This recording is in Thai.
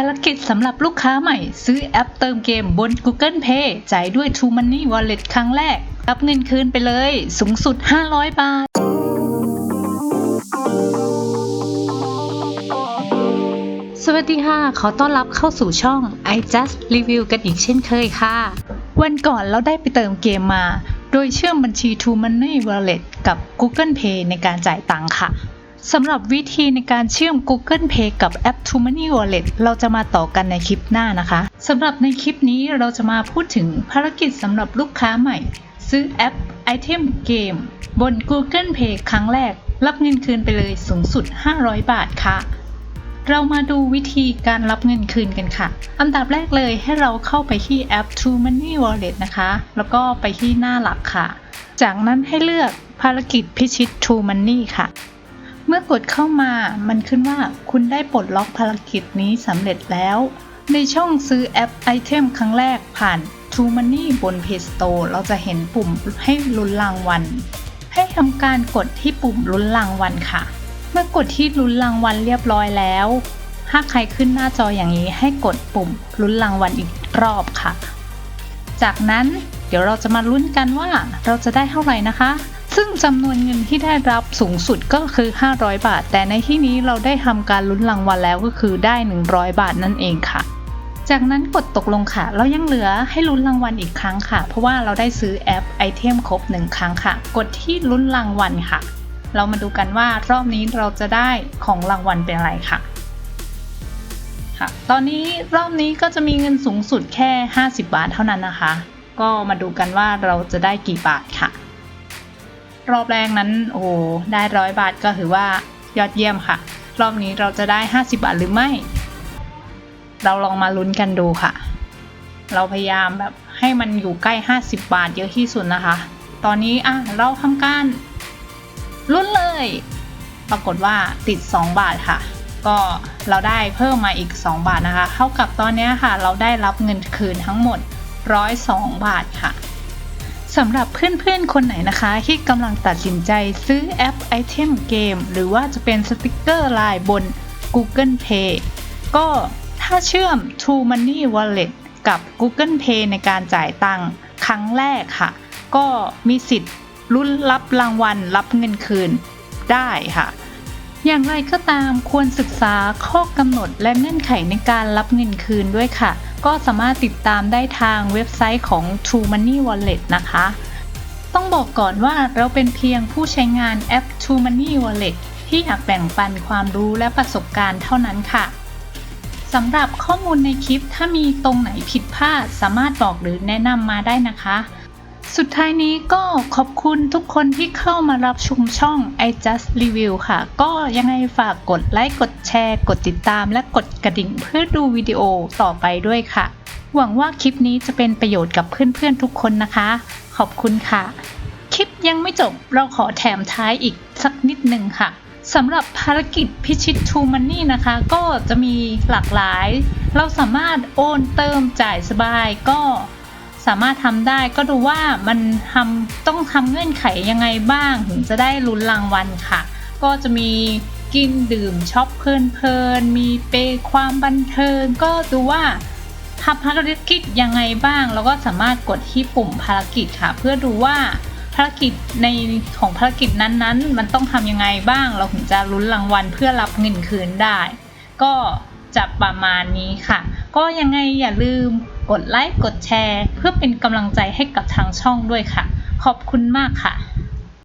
ภารกิจสำหรับลูกค้าใหม่ ซื้อแอปเติมเกมบน Google Play จ่ายด้วย True Money Wallet ครั้งแรก รับเงินคืนไปเลย สูงสุด 500 บาท สวัสดีค่ะ ขอต้อนรับเข้าสู่ช่อง i just review กันอีกเช่นเคยค่ะ วันก่อนเราได้ไปเติมเกมมา โดยเชื่อมบัญชี True Money Wallet กับ Google Pay ในการจ่ายตังค่ะ สำหรับวิธีในการเชื่อม Google Pay กับแอป True Money Wallet เราจะมาต่อกันในคลิปหน้านะคะสำหรับในคลิปนี้เราจะมาพูดถึงภารกิจสำหรับลูกค้าใหม่ ซื้อแอปไอเทมเกมบน Google Pay ครั้งแรก รับเงินคืนไปเลยสูงสุด 500 บาทค่ะ เรามาดูวิธีการรับเงินคืนกันค่ะ อันดับแรกเลยให้เราเข้าไปที่แอป True Money Wallet นะคะ แล้วก็ไปที่หน้าหลักค่ะ จากนั้นให้เลือกภารกิจพิชิต True Money ค่ะ เมื่อกดเข้ามามันขึ้นว่าคุณได้ปลดล็อกภารกิจนี้สำเร็จแล้ว ในช่องซื้อแอปไอเทมครั้งแรกผ่าน True Money บน Play Store เราจะเห็นปุ่มให้ลุ้นรางวัล ให้ทำการกดที่ปุ่มลุ้นรางวัลค่ะ เมื่อกดที่ลุ้นรางวัลเรียบร้อยแล้ว ถ้าใครขึ้นหน้าจออย่างนี้ให้กดปุ่มลุ้นรางวัลอีกรอบค่ะ จากนั้นเดี๋ยวเราจะมาลุ้นกันว่าเราจะได้เท่าไหร่นะคะ ซึ่งจำนวนเงินที่ได้รับสูงสุดก็คือ 500 บาท แต่ในที่นี้เราได้ทำการลุ้นรางวัลแล้วก็คือได้ 100 บาทนั่นเองค่ะ จากนั้นกดตกลงค่ะ เรายังเหลือให้ลุ้นรางวัลอีกครั้งค่ะ เพราะว่าเราได้ซื้อแอปไอเทมครบ 1 ครั้งค่ะ กดที่ลุ้นรางวัลค่ะ เรามาดูกันว่ารอบนี้เราจะได้ของรางวัลเป็นอะไรค่ะค่ะ ตอนนี้รอบนี้ก็จะมีเงินสูงสุดแค่ 50 บาทเท่านั้นนะคะ ก็มาดูกันว่าเราจะได้กี่บาทค่ะ รอบแรกนั้นโอ้ได้ร้อยบาทก็ถือว่ายอดเยี่ยมค่ะ รอบนี้เราจะได้ 50 บาทหรือไม่ เราลองมาลุ้นกันดูค่ะ เราพยายามแบบให้มันอยู่ใกล้ 50 บาทเยอะที่สุดนะคะ ตอนนี้อะเราทำการลุ้นเลย ปรากฏว่าติด 2 บาทค่ะ ก็เราได้เพิ่มมาอีก 2 บาทนะคะ เท่ากับตอนนี้ค่ะ เราได้รับเงินคืนทั้งหมด 102 บาทค่ะ สำหรับเพื่อนๆ คนไหนนะคะ ที่กำลังตัดสินใจซื้อแอปไอเทมเกมหรือว่าจะเป็นสติกเกอร์ไลน์บน Google Pay ก็ถ้าเชื่อม True Money Wallet กับ Google Pay ในการจ่ายตังค์ครั้งแรกค่ะ ก็มีสิทธิ์ลุ้นรับรางวัลรับเงินคืนได้ค่ะ อย่างไรก็ตามควรศึกษาข้อกำหนดและเงื่อนไขในการรับเงินคืนด้วยค่ะ ก็สามารถติดตามได้ทางเว็บไซต์ของ True Money Wallet นะคะ ต้องบอกก่อนว่าเราเป็นเพียงผู้ใช้งานแอป True Money Wallet ที่อยากแบ่งปันความรู้และประสบการณ์เท่านั้นค่ะสำหรับข้อมูลในคลิปถ้ามีตรงไหนผิดพลาดสามารถบอกหรือแนะนำมาได้นะคะ สุดท้ายนี้ก็ขอบคุณทุกคนที่เข้ามารับชมช่อง i just review ค่ะ ก็ยังไงฝากกดไลค์กดแชร์ กดติดตามและกดกระดิ่งเพื่อดูวิดีโอต่อไปด้วยค่ะ หวังว่าคลิปนี้จะเป็นประโยชน์กับเพื่อนๆทุกคนนะคะ ขอบคุณค่ะ คลิปยังไม่จบเราขอแถมท้ายอีกสักนิดหนึ่งค่ะสำหรับภารกิจพิชิต True Money นะคะ ก็จะมีหลากหลาย เราสามารถโอนเติมจ่ายสบายก็ สามารถทำได้ก็ดูว่ามันทำต้องทำเงื่อนไขยังไงบ้าง ถึงจะได้ลุ้นรางวัลค่ะ ก็จะมีกินดื่มช็อปเพลินเพลินมีเปยความบันเทิงก็ดูว่าทำภารกิจยังไงบ้าง แล้วก็สามารถกดที่ปุ่มภารกิจค่ะ เพื่อดูว่าภารกิจในของภารกิจนั้นๆ มันต้องทำยังไงบ้าง เราถึงจะลุ้นรางวัลเพื่อรับเงินคืนได้ ก็ จะประมาณนี้ค่ะ ก็ยังไงอย่าลืมกดไลค์กดแชร์ เพื่อเป็นกำลังใจให้กับทางช่องด้วยค่ะ ขอบคุณมากค่ะ